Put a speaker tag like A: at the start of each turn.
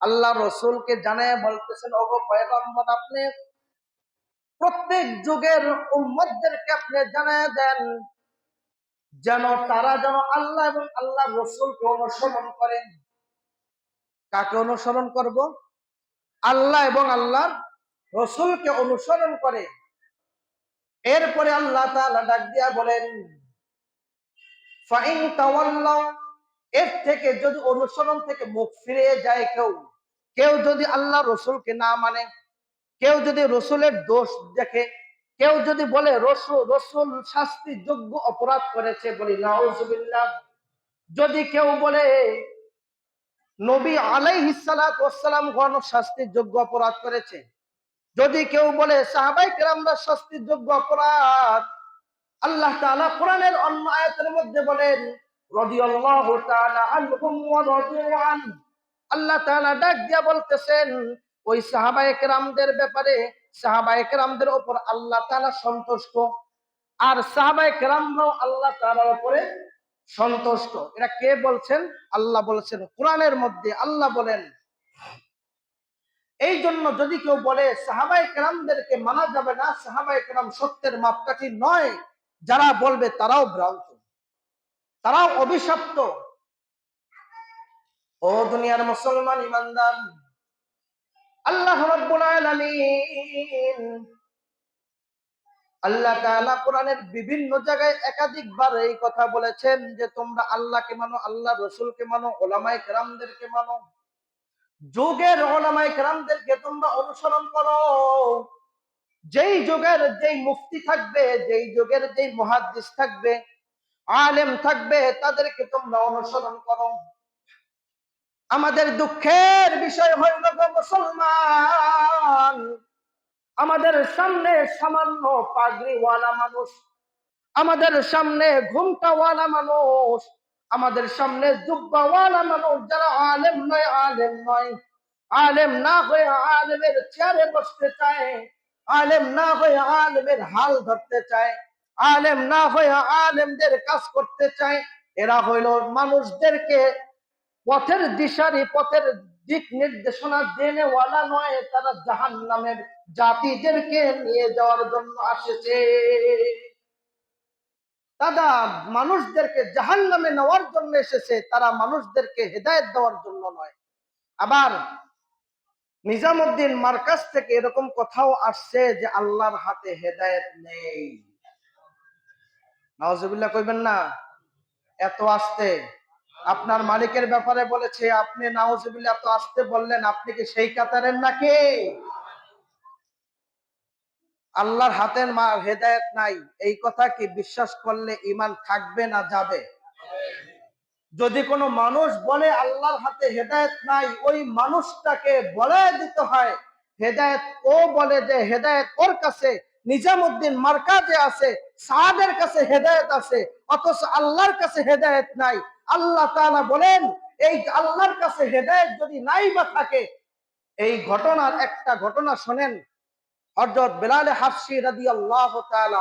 A: আল্লাহ রসুলকে জানায় বলতেছেন, ওগো পয়গম্বর, আপনি প্রত্যেক যুগের উম্মতদেরকে আপনি জানায় দেন, যেন তারা যেন আল্লাহ এবং আল্লাহ রসুলকে অনুসরণ করেন। কাকে অনুসরণ করব? আল্লাহ এবং আল্লাহর রসুলকে অনুসরণ করে। এরপরে আল্লাহ তাআলা ডাক দিয়া বলেন ফাইন তাওয়াল্লাও এর থেকে যদি অনুসরণ থেকে মুখ ফিরে যায় কেউ কেউ যদি আল্লাহ রসুলকে না মানে কেউ যদি রসুলের দোষ দেখে, কেউ যদি বলে রসুল রসুল শাস্তি যোগ্য অপরাধ করেছে বলি, নাউজুবিল্লাহ। যদি কেউ বলে নবী আলাইহিসালাম গণ শাস্তির যোগ্য অপরাধ করেছে, যদি কেউ বলে সাহাবাই কেরামরা শাস্তির যোগ্য অপরাধ, আল্লাহ তাআলা কোরআনের অন্য আয়াতের মধ্যে বলেন রাদিয়াল্লাহু তাআলা আনহুম ওয়া রাদু আন। আল্লাহ তাআলা ডাক দিয়া বলতেছেন, ওই সাহাবায়ে ব্যাপারে, সাহাবায়ে উপর আল্লাহ তাআলা সন্তুষ্ট। আর সাহাবায়ে আল্লাহ তাআলার উপরে সন্তুষ্ট। এটা কে বলছেন? আল্লাহ বলেছেন, কোরআনের মধ্যে আল্লাহ বলেন। এই জন্য যদি কেউ বলে সাহাবাই কেরামদেরকে মানা যাবে না সাহাবাই কেরাম সত্যের মাপকাঠি নয়, যারা বলবে তারাও ভ্রান্ত। তারাও অভিশপ্ত। ও দুনিয়ার মুসলমান ইমানদার, আল্লাহ রাব্বুল আলামিন আল্লাহ তাআলা কোরআনের বিভিন্ন জায়গায় একাধিকবার এই কথা বলেছেন যে তোমরা আল্লাহকে মানো আল্লাহ রসুলকে মানো ওলামায়ে কেরামদেরকে মানো। যুগের ওলামায়ে কেরামদেরকে তোমরা অনুসরণ করো। যেই যুগের যেই মুফতি থাকবে, যেই যুগের যেই মুহাদ্দিস থাকবে আলেম থাকবে, তাদেরকে তোমরা অনুসরণ করো। আমাদের দুঃখের বিষয় হইল মুসলমান। আমাদের সামনে সামান্য পাগড়িওয়ালা মানুষ, আমাদের সামনে ঘুমটাওয়ালা মানুষ, আমাদের সামনে জুব্বাওয়ালা মানুষ, যারা আলেম নয় আলেম নয়। আলেম না হয়ে আলেমের চেয়ারে বসতে চায়, আলেম না হয়ে আলেমের হাল ধরতে চায়। আলেম না হয়ে আলেমদের কাজ করতে চায়, এরা হইল মানুষদেরকে পথের দিশারি, পথের দিক নির্দেশনা দেনেওয়ালা নয়, তারা জাহান নামের জাতিদেরকে নিয়ে যাওয়ার জন্য আসেছে। দাদা মানুষদেরকে জাহান নামে নেওয়ার জন্য এসেছে, তারা মানুষদেরকে হেদায়ত দেওয়ার জন্য নয়। আবার নিজামুদ্দিন মার্কাজ থেকে এরকম কথাও আসছে যে, আল্লাহর হাতে হেদায়েত নেই। নওয়াজুবিল্লাহ কইবেন না, এত আসতে। আপনার মালিকের ব্যাপারে বলেছে, আপনি নাউজুবিল্লাহ এত আসতে বললেন, আপনি কি সেই কাতারের নাকি? আল্লাহর হাতের মা, হেদায়েত নাই। এই কথা কি বিশ্বাস করলে ইমান থাকবে না যাবে? যদি কোনো মানুষ বলে, আল্লাহর হাতে হেদায়েত নাই, ওই মানুষটাকে বলে দিতে হয়, হেদায়েত ও বলে যে, হেদায়েত ওর কাছে নিজামুদ্দিন মার্কাজে আছে সাহাদের কাছে হেদায়ত আছে, অথচ আল্লাহর কাছে হেদায়ত নাই। আল্লাহ তাআলা বলেন, এই আল্লাহর কাছে হেদায়ত যদি নাই বা থাকে, এই ঘটনার একটা ঘটনা শোনেন হযরত বেলালে হাফসি রাদিয়াল্লাহু তাআলা